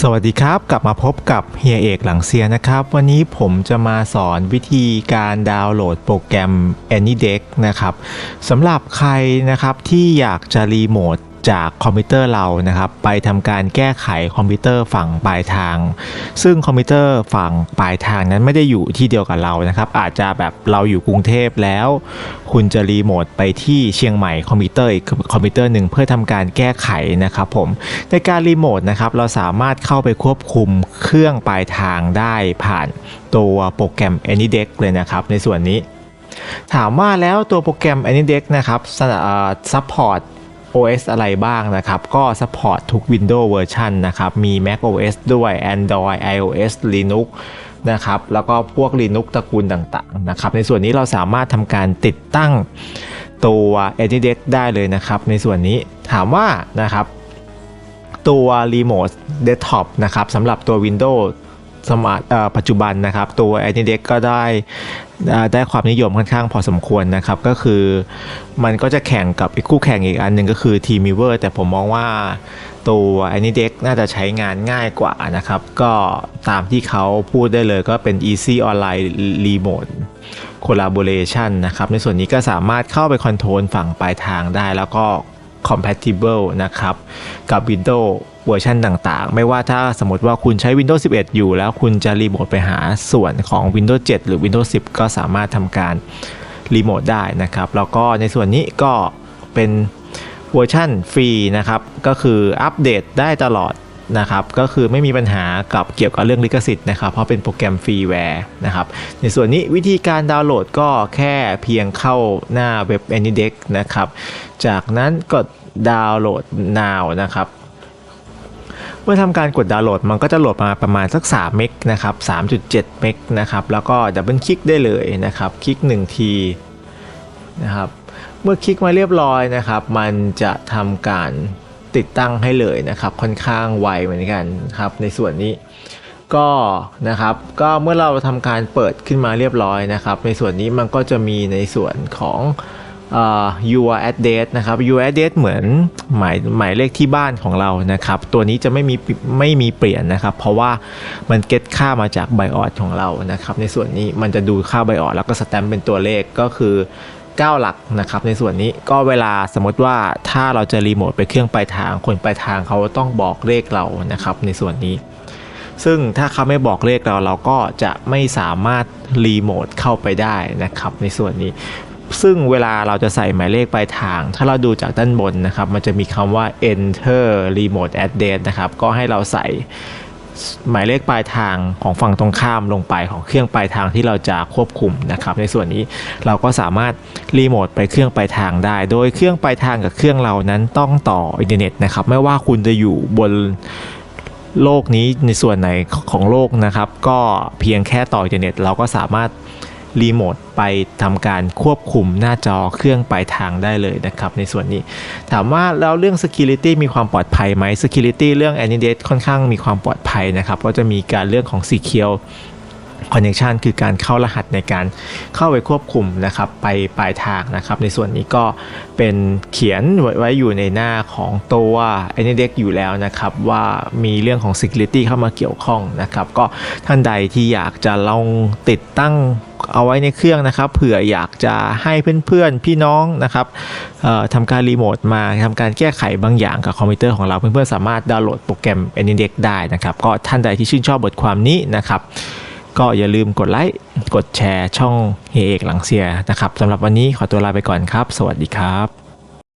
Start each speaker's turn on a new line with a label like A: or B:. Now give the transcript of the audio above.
A: สวัสดีครับ กลับมาพบกับเฮียเอกหลังเซียนะครับ วันนี้ผมจะมาสอนวิธีการดาวน์โหลดโปรแกรม AnyDeck นะครับสำหรับใครนะครับที่อยากจะรีโมท จากคอมพิวเตอร์เรานะครับ ไปทำการแก้ไขคอมพิวเตอร์ฝั่งปลายทาง ซึ่งคอมพิวเตอร์ฝั่งปลายทางนั้นไม่ได้อยู่ที่เดียวกับเรานะครับ อาจจะแบบเราอยู่กรุงเทพแล้ว คุณจะรีโมทไปที่เชียงใหม่คอมพิวเตอร์อีกคอมพิวเตอร์หนึ่งเพื่อทำการแก้ไขนะครับผมในการรีโมทนะครับเราสามารถเข้าไปควบคุมเครื่องปลายทางได้ผ่านตัวโปรแกรม AnyDeck เลยนะครับ ในส่วนนี้ถามว่าแล้วตัวโปรแกรม AnyDeck นะครับซัพพอร์ต OS อะไรบ้างนะครับ ก็ซัพพอร์ตทุก Windows เวอร์ชันนะครับ มี Mac OS ด้วย Android iOS Linux นะครับ แล้วก็พวก Linux ตระกูลต่างๆนะครับ ในส่วนนี้เราสามารถทำการติดตั้งตัว AnyDeck ได้เลยนะครับ ในส่วนนี้ถามว่านะครับตัว Remote Desktop นะครับสำหรับตัว Windows สมาร์ทปัจจุบันนะครับ ตัว AnyDeck ก็ได้ได้ความนิยมค่อนข้างพอสมควรนะครับ ก็คือมันก็จะแข่งกับอีกคู่แข่งอีกอันหนึ่งก็คือ Teamweaver แต่ผมมองว่าตัว AnyDeck น่าจะใช้งานง่ายกว่านะครับ ก็ตามที่เขาพูดได้เลยก็เป็น Easy Online Remote Collaboration นะครับ ในส่วนนี้ก็สามารถเข้าไปคอนโทรลฝั่งปลายทางได้แล้วก็ compatible นะครับกับ Windows เวอร์ชันต่างๆ ไม่ว่าถ้าสมมติว่าคุณใช้ Windows 11 อยู่ แล้วคุณจะรีโมทไปหาส่วนของ Windows 7 หรือ Windows 10 ก็สามารถทำการรีโมทได้นะครับ แล้วก็ในส่วนนี้ก็เป็นเวอร์ชันฟรีนะครับ ก็คืออัปเดตได้ตลอด นะครับก็คือไม่มีปัญหากับเกี่ยวกับเรื่องลิขสิทธิ์นะครับเพราะเป็นโปรแกรมฟรีแวร์นะครับในส่วนนี้วิธีการดาวน์โหลดก็แค่เพียงเข้าหน้าเว็บ AnyDeck นะครับจากนั้นกดดาวน์โหลด now นะครับเมื่อทำการกดดาวน์โหลดมันก็จะโหลดมาประมาณสัก 3 เมกนะครับ 3.7 เมกนะครับ แล้วก็ดับเบิลคลิกได้เลยนะครับ คลิก 1 ทีนะครับ เมื่อคลิกมาเรียบร้อยนะครับ มันจะทำการ ติดตั้งให้เลยนะครับ ค่อนข้างไวเหมือนกันครับ ในส่วนนี้ก็นะครับก็เมื่อเราทำการเปิดขึ้นมาเรียบร้อยนะครับ ในส่วนนี้มันก็จะมีในส่วนของอ่อ your address นะครับ your address เหมือนหมายหมายเลขที่บ้านของเรานะครับ ตัวนี้จะไม่มีไม่มีเปลี่ยนนะครับ เพราะว่ามันเก็ตค่ามาจากไบออดของเรานะครับ ในส่วนนี้มันจะดูค่าไบออดแล้วก็สแตมป์เป็นตัวเลขก็คือ 9 หลักนะครับในส่วนนี้ก็เวลาสมมติว่าถ้าเราจะรีโมทไปเครื่องปลายทาง คนปลายทางเขาต้องบอกเลขเรานะครับในส่วนนี้ ซึ่งถ้าเขาไม่บอกเลขเราเราก็จะไม่สามารถรีโมทเข้าไปได้นะครับในส่วนนี้ ซึ่งเวลาเราจะใส่หมายเลขปลายทาง ถ้าเราดูจากด้านบนนะครับ มันจะมีคำว่า enter remote address นะครับก็ให้เราใส่ หมายเลขปลายทางของฝั่งตรงข้ามลงไปของเครื่องปลายทางที่เราจะควบคุมนะครับในส่วนนี้เราก็สามารถรีโมทไปเครื่องปลายทางได้ โดยเครื่องปลายทางกับเครื่องเรานั้นต้องต่ออินเทอร์เน็ตนะครับไม่ว่าคุณจะอยู่บนโลกนี้ในส่วนไหนของโลกนะครับ ก็เพียงแค่ต่ออินเทอร์เน็ตเราก็สามารถ รีโมทไปทำการควบคุมหน้าจอเครื่องปลายทางได้เลยนะครับในส่วนนี้ ถามว่าแล้วเรื่อง Security มีความปลอดภัยไหม Security เรื่อง a n i d a t e ค่อนข้างมีความปลอดภัยนะครับก็จะมีการเรื่องของ Secure Connection คือการเข้ารหัสในการเข้าไปควบคุมนะครับไปปลายทางนะครับ ในส่วนนี้ก็เป็นเขียนไว้อยู่ในหน้าของตัว AnyDesk อยู่แล้วนะครับ ว่ามีเรื่องของ Security เข้ามาเกี่ยวข้องนะครับ ก็ท่านใดที่อยากจะลองติดตั้งเอาไว้ในเครื่องนะครับเผื่ออยากจะให้เพื่อนๆ พี่น้องนะครับทำการรีโมทมาทำการแก้ไขบางอย่างกับคอมพิวเตอร์ของเราเพื่อนๆสามารถดาวน์โหลดโปรแกรม AnyDesk ได้นะครับ ก็ท่านใดที่ชื่นชอบบทความนี้นะครับ ก็อย่าลืมกดไลค์กดแชร์ช่องเฮเอกหลังเสียนะครับสำหรับวันนี้ขอตัวลาไปก่อนครับ สวัสดีครับ